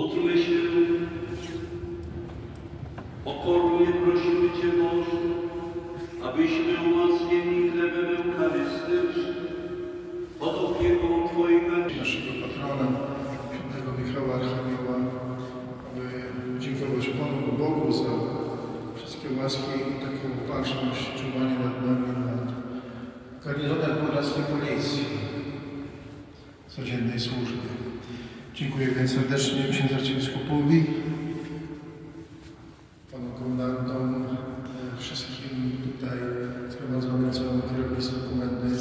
Otrumy się, pokornie prosimy Cię Boże, abyśmy umocnieni chlebem eucharystycznym pod opieką Twojego naszego patrona, świętego Michała Archanioła, aby dziękować Panu Bogu za wszystkie łaski i taką baczność, czuwanie nad nami, nad garnizonem królewskiej policji, codziennej służby. Dziękuję więc serdecznie księdzu arcybiskupowi, panu komendantom, e, wszystkim tutaj zgromadzonym, całemu kierownictwu komendy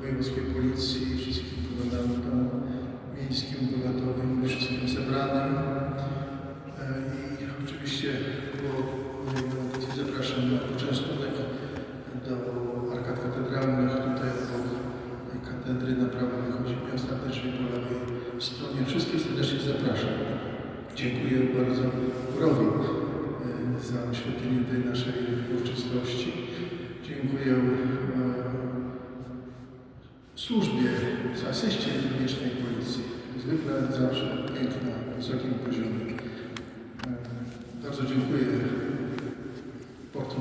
wojewódzkiej policji, wszystkim komendantom miejskim, powiatowym, wszystkim zebranym. E, I oczywiście po zapraszam na poczęstunek do arkad katedralnych. Tutaj obok katedry na serdecznie zapraszam. Dziękuję bardzo Górowi e, za oświetlenie tej naszej uroczystości. Dziękuję e, służbie, z asyście publicznej policji. Zwykle zawsze piękna, na wysokim poziomie. E, Bardzo dziękuję portom